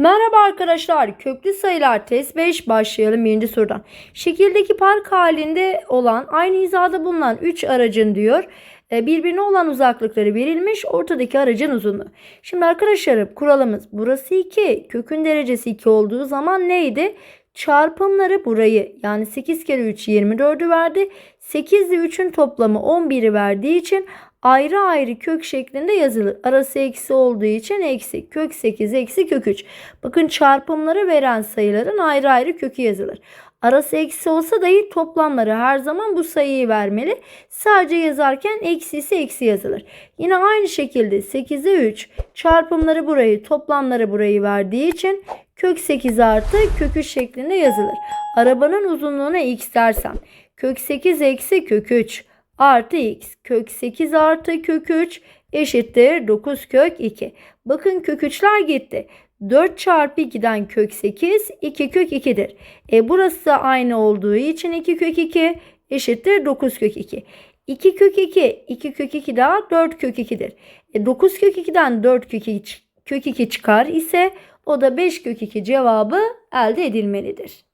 Merhaba arkadaşlar. Köklü sayılar test 5 başlayalım birinci sorudan. Şekildeki park halinde olan aynı hizada bulunan 3 aracın diyor e, birbirine olan uzaklıkları verilmiş ortadaki aracın uzunluğu. Şimdi arkadaşlarım kuralımız burası 2 kökün derecesi 2 olduğu zaman neydi? Çarpımları burayı yani 8 kere 3 24'ü verdi. 8 ile 3'ün toplamı 11'i verdiği için ayrı ayrı kök şeklinde yazılır. Arası eksi olduğu için eksi. Kök 8 eksi kök 3. Bakın çarpımları veren sayıların ayrı ayrı kökü yazılır. Arası eksi olsa dahi toplamları her zaman bu sayıyı vermeli. Sadece yazarken eksi ise eksi yazılır. Yine aynı şekilde 8'e 3 çarpımları burayı toplamları burayı verdiği için kök 8 artı kök 3 şeklinde yazılır. Arabanın uzunluğuna x dersem kök 8 eksi kök 3 artı x kök 8 artı kök 3 eşittir 9 kök 2. Bakın kök 3'ler gitti. 4 çarpı 2'den kök 8 2 kök 2'dir. E burası da aynı olduğu için 2 kök 2 eşittir 9 kök 2. 2 kök 2 2 kök 2 daha 4 kök 2'dir. E 9 kök 2'den 4 kök 2, kök 2 çıkar ise o da 5 kök 2 cevabı elde edilmelidir.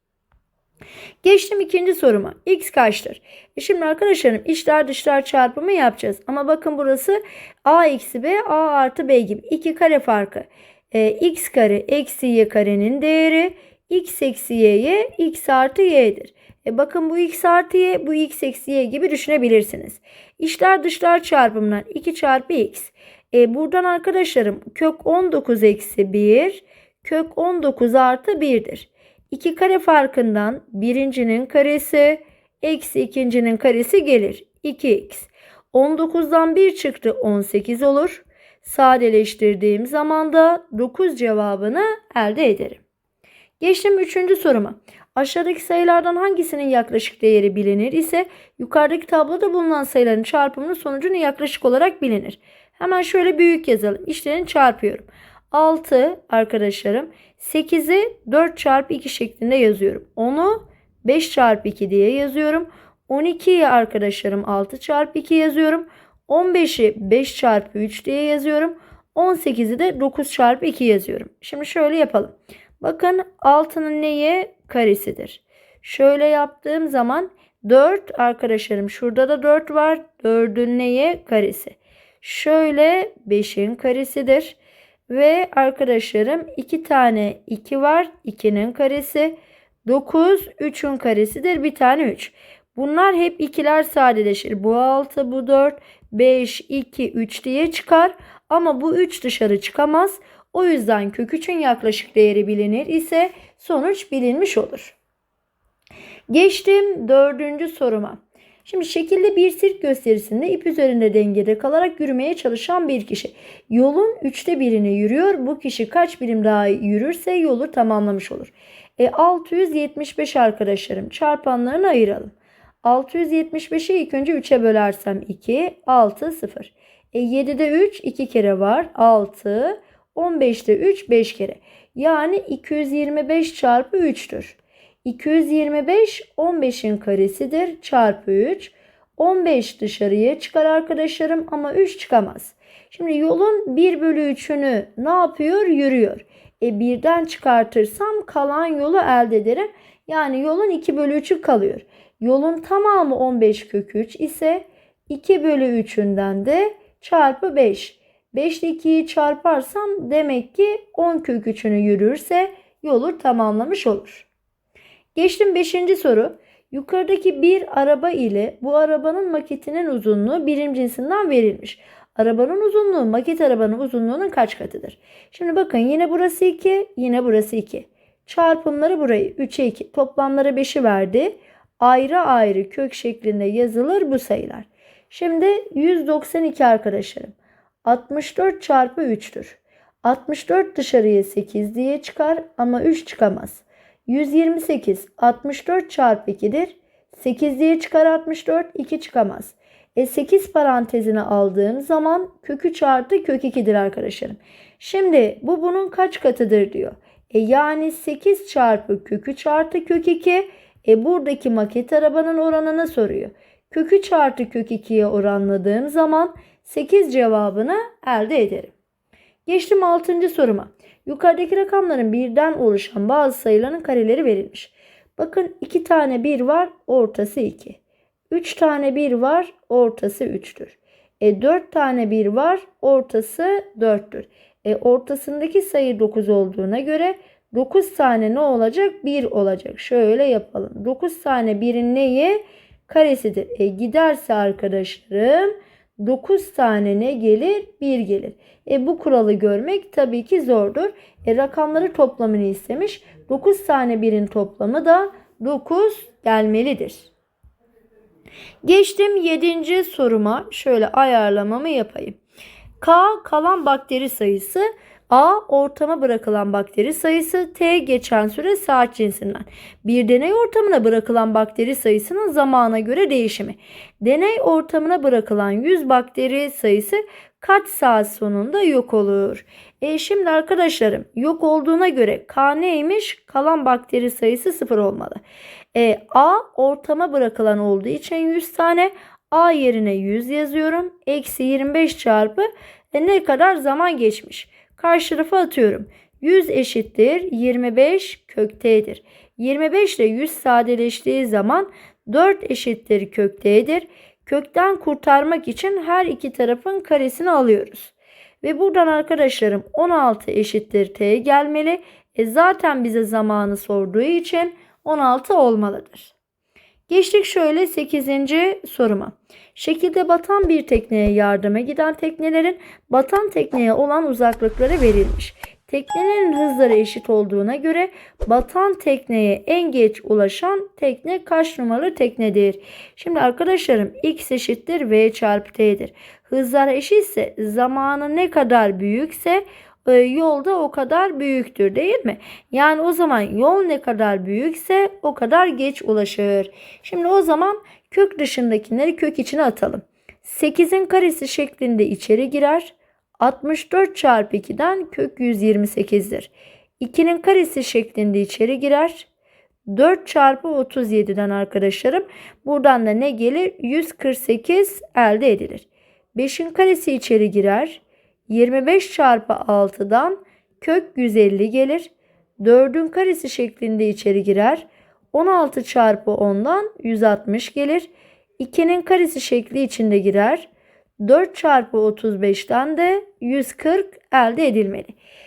Geçtim ikinci soruma. X kaçtır? E şimdi arkadaşlarım içler dışlar çarpımı yapacağız. Ama bakın burası A eksi B, A artı B gibi. iki kare farkı. E, x kare eksi y karenin değeri x eksi y'ye x artı y'dir. E bakın bu x artı y, bu x eksi y gibi düşünebilirsiniz. İçler dışlar çarpımından 2 çarpı x. E, buradan arkadaşlarım kök 19 eksi 1, kök 19 artı 1'dir. 2 kare farkından birincinin karesi eksi ikincinin karesi gelir. 2x. 19'dan 1 çıktı 18 olur. Sadeleştirdiğim zaman da 9 cevabını elde ederim. Geçtim 3. soruma. Aşağıdaki sayılardan hangisinin yaklaşık değeri bilinir ise yukarıdaki tabloda bulunan sayıların çarpımının sonucunu yaklaşık olarak bilinir. Hemen şöyle büyük yazalım. İşlerini çarpıyorum. 6 arkadaşlarım 8'i 4 çarpı 2 şeklinde yazıyorum. 10'u 5 çarpı 2 diye yazıyorum. 12'yi arkadaşlarım 6 çarpı 2 yazıyorum. 15'i 5 çarpı 3 diye yazıyorum. 18'i de 9 çarpı 2 yazıyorum. Şimdi şöyle yapalım. Bakın 6'nın neyi? Karesidir. Şöyle yaptığım zaman 4 arkadaşlarım şurada da 4 var. 4'ün neye? Karesi. Şöyle 5'in karesidir. Ve arkadaşlarım 2 tane 2 var. 2'nin karesi. 9 3'ün karesidir. Bir tane 3. Bunlar hep ikiler sadeleşir. Bu 6 bu 4 5 2 3 diye çıkar. Ama bu 3 dışarı çıkamaz. O yüzden kök 3'ün yaklaşık değeri bilinir ise sonuç bilinmiş olur. Geçtim dördüncü soruma. Şimdi şekilde bir sirk gösterisinde ip üzerinde dengede kalarak yürümeye çalışan bir kişi. Yolun üçte birini yürüyor. Bu kişi kaç birim daha yürürse yolu tamamlamış olur. E 675 arkadaşlarım çarpanlarını ayıralım. 675'i ilk önce 3'e bölersem 2, 6, 0. E 7'de 3 2 kere var. 6, 15'te 3 5 kere. Yani 225 çarpı 3'tür. 225 15'in karesidir çarpı 3. 15 dışarıya çıkar arkadaşlarım ama 3 çıkamaz. Şimdi yolun 1 bölü 3'ünü ne yapıyor? Yürüyor. E birden çıkartırsam kalan yolu elde ederim. Yani yolun 2 bölü 3'ü kalıyor. Yolun tamamı 15 kök 3 ise 2 bölü 3'ünden de çarpı 5. 5 ile 2'yi çarparsam demek ki 10 kök 3'ünü yürürse yolu tamamlamış olur. Geçtim 5. soru. Yukarıdaki bir araba ile bu arabanın maketinin uzunluğu birim cinsinden verilmiş. Arabanın uzunluğu maket arabanın uzunluğunun kaç katıdır? Şimdi bakın yine burası 2, yine burası 2. Çarpımları burayı 3'e 2, toplamları 5'i verdi. Ayrı ayrı kök şeklinde yazılır bu sayılar. Şimdi 192 arkadaşlarım. 64 çarpı 3'tür. 64 dışarıya 8 diye çıkar ama 3 çıkamaz. 128 64 çarpı 2'dir. 8 diye çıkar 64 2 çıkamaz. E 8 parantezine aldığım zaman kök 3 artı kök 2'dir arkadaşlarım. Şimdi bu bunun kaç katıdır diyor. E yani 8 çarpı kök 3 artı kök 2. E buradaki maket arabanın oranını soruyor. Kök 3 artı kök 2'ye oranladığım zaman 8 cevabını elde ederim. Geçtim 6. soruma. Yukarıdaki rakamların birden oluşan bazı sayıların kareleri verilmiş. Bakın 2 tane 1 var, ortası 2. 3 tane 1 var, ortası 3'tür. E 4 tane 1 var, ortası 4'tür. E ortasındaki sayı 9 olduğuna göre 9 tane ne olacak? 1 olacak. Şöyle yapalım. 9 tane 1'in neyi? Karesidir. E giderse arkadaşlarım 9 tane ne gelir? 1 gelir. E bu kuralı görmek tabii ki zordur. E rakamları toplamını istemiş. 9 tane 1'in toplamı da 9 gelmelidir. Geçtim 7. soruma. Şöyle ayarlamamı yapayım. K kalan bakteri sayısı, A ortama bırakılan bakteri sayısı, T geçen süre saat cinsinden. Bir deney ortamına bırakılan bakteri sayısının zamana göre değişimi. Deney ortamına bırakılan 100 bakteri sayısı kaç saat sonunda yok olur? E şimdi arkadaşlarım yok olduğuna göre K neymiş? Kalan bakteri sayısı 0 olmalı. E, A ortama bırakılan olduğu için 100 tane A yerine 100 yazıyorum. Eksi 25 çarpı e, ne kadar zaman geçmiş. Karşı tarafa atıyorum. 100 eşittir 25 köktedir. 25 ile 100 sadeleştiği zaman 4 eşittir köktedir. Kökten kurtarmak için her iki tarafın karesini alıyoruz. Ve buradan arkadaşlarım 16 eşittir t gelmeli. E zaten bize zamanı sorduğu için 16 olmalıdır. Geçtik şöyle 8. soruma. Şekilde batan bir tekneye yardıma giden teknelerin batan tekneye olan uzaklıkları verilmiş. Teknelerin hızları eşit olduğuna göre batan tekneye en geç ulaşan tekne kaç numaralı teknedir? Şimdi arkadaşlarım x eşittir v çarpı t'dir. Hızlar eşitse zamanı ne kadar büyükse yolda o kadar büyüktür değil mi? Yani o zaman yol ne kadar büyükse o kadar geç ulaşır. Şimdi o zaman kök dışındakileri kök içine atalım. 8'in karesi şeklinde içeri girer. 64 çarpı 2'den kök 128'dir. 2'nin karesi şeklinde içeri girer. 4 çarpı 37'den arkadaşlarım. Buradan da ne gelir? 148 elde edilir. 5'in karesi içeri girer. 25 çarpı 6'dan kök 150 gelir. 4'ün karesi şeklinde içeri girer. 16 çarpı 10'dan 160 gelir. 2'nin karesi şekli içinde girer. 4 çarpı 35'ten de 140 elde edilmeli.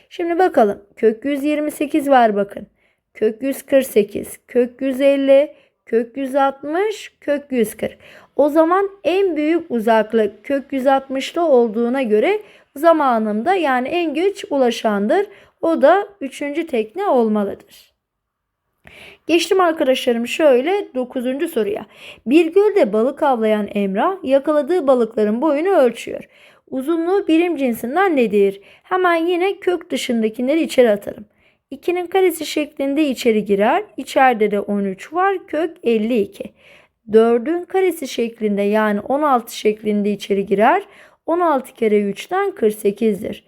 Şimdi bakalım. Kök 128 var bakın. Kök 148, kök 150, kök 160, kök 140. O zaman en büyük uzaklık kök 160'da olduğuna göre zamanımda yani en geç ulaşandır. O da üçüncü tekne olmalıdır. Geçtim arkadaşlarım şöyle 9. soruya. Bir gölde balık avlayan Emrah yakaladığı balıkların boyunu ölçüyor. Uzunluğu birim cinsinden nedir? Hemen yine kök dışındakileri içeri atarım. 2'nin karesi şeklinde içeri girer. İçeride de 13 var. Kök 52. 4'ün karesi şeklinde yani 16 şeklinde içeri girer. 16 kere 3'ten 48'dir.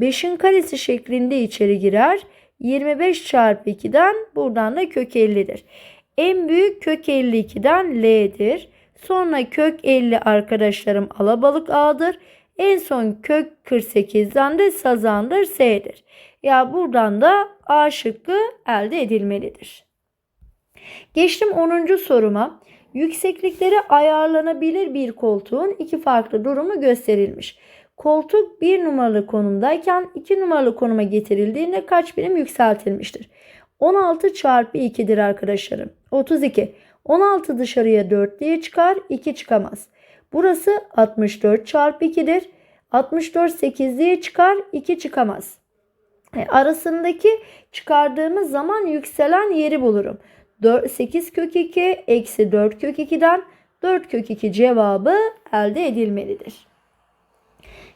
5'in karesi şeklinde içeri girer. 25 çarpı 2'den buradan da kök 50'dir. En büyük kök 52'den L'dir. Sonra kök 50 arkadaşlarım alabalık A'dır. En son kök 48'den de sazandır S'dir. Ya buradan da A şıkkı elde edilmelidir. Geçtim 10. soruma. Yükseklikleri ayarlanabilir bir koltuğun iki farklı durumu gösterilmiş. Koltuk bir numaralı konumdayken iki numaralı konuma getirildiğinde kaç birim yükseltilmiştir? 16 çarpı 2'dir arkadaşlarım. 32. 16 dışarıya 4 diye çıkar 2 çıkamaz. Burası 64 çarpı 2'dir. 64 8 diye çıkar 2 çıkamaz. E, arasındaki çıkardığımız zaman yükselen yeri bulurum. 4, 8 kök 2 eksi 4 kök 2'den 4 kök 2 cevabı elde edilmelidir.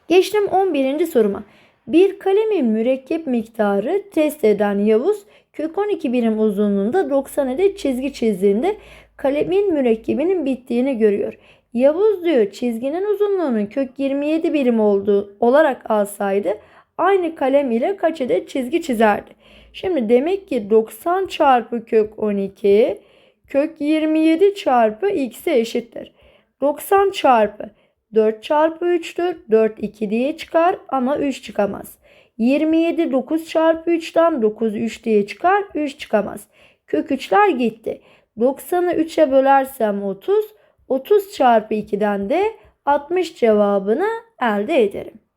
Geçtim 11. soruma. Bir kalemin mürekkep miktarı test eden Yavuz kök 12 birim uzunluğunda 90 adet çizgi çizdiğinde kalemin mürekkebinin bittiğini görüyor. Yavuz diyor çizginin uzunluğunun kök 27 birim olduğu olarak alsaydı aynı kalem ile kaç adet çizgi çizerdi? Şimdi demek ki 90 çarpı kök 12 kök 27 çarpı x'e eşittir. 90 çarpı 4 çarpı 3'tür. 4 2 diye çıkar ama 3 çıkamaz. 27 9 çarpı 3'ten 9 3 diye çıkar. 3 çıkamaz. Kök 3'ler gitti. 90'ı 3'e bölersem 30. 30 çarpı 2'den de 60 cevabını elde ederim.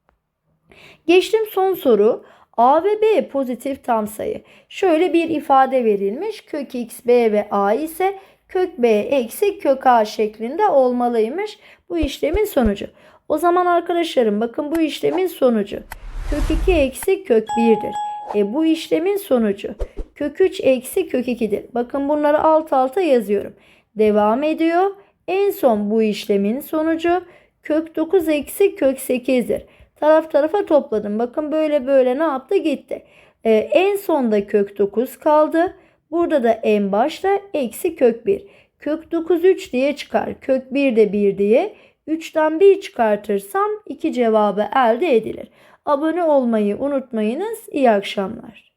Geçtim son soru. A ve B pozitif tam sayı. Şöyle bir ifade verilmiş. Kök x, b ve a ise kök b eksi kök a şeklinde olmalıymış. Bu işlemin sonucu. O zaman arkadaşlarım bakın bu işlemin sonucu. Kök 2 eksi kök 1'dir. E bu işlemin sonucu. Kök 3 eksi kök 2'dir. Bakın bunları alt alta yazıyorum. Devam ediyor. En son bu işlemin sonucu kök 9 eksi kök 8'dir. Taraf tarafa topladım. Bakın böyle böyle ne yaptı gitti. Ee, en sonda kök 9 kaldı. Burada da en başta eksi kök 1. Kök 9 3 diye çıkar. Kök 1 de 1 diye. 3'ten 1 çıkartırsam 2 cevabı elde edilir. Abone olmayı unutmayınız. İyi akşamlar.